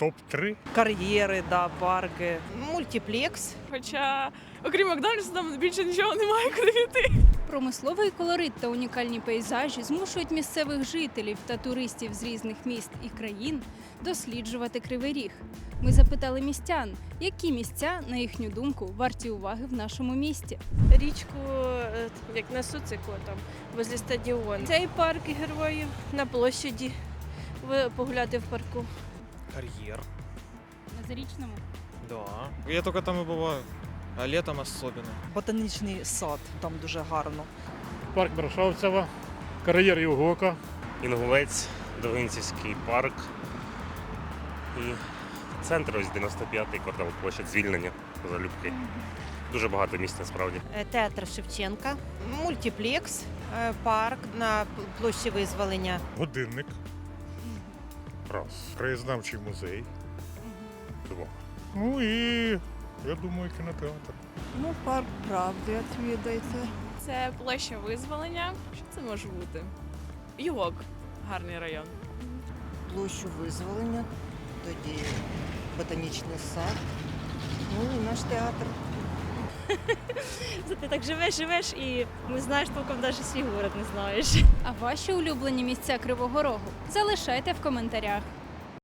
Топ-3. кар'єри, да, парки, мультиплекс. Хоча, окрім Макдональдсу, там більше нічого немає куди піти. Промисловий колорит та унікальні пейзажі змушують місцевих жителів та туристів з різних міст і країн досліджувати кривий ріг. Ми запитали містян, які місця, на їхню думку, варті уваги в нашому місті. річку, е, як на Суцику, там возле стадіону. Цей парк героїв на площаді. Погуляти в парку. Карьер. На зарічному. Да. Я только там и бываю. А летом особенно. Ботанічний сад, там дуже гарно. Парк Брашовцева, кар'єр Євгока. Інгулець, Довгинцівський парк і центр ось 95-й квартал площадь звільнення залюбки. Дуже багато місць насправді. Е, Театр Шевченка, мультиплекс, е, парк на площі визволення. Годинник. Раз. Краєзнавчий музей. Два. Ну і я думаю, кінотеатр. Ну, парк правди відвідайте. Це площа визволення. Що це може бути? Югок. Гарний район. Площу визволення, тоді ботанічний сад. Ну і наш театр. Ти так живеш, живеш і не знаєш толком навіть свій город не знаєш. А ваші улюблені місця Кривого Рогу залишайте в коментарях.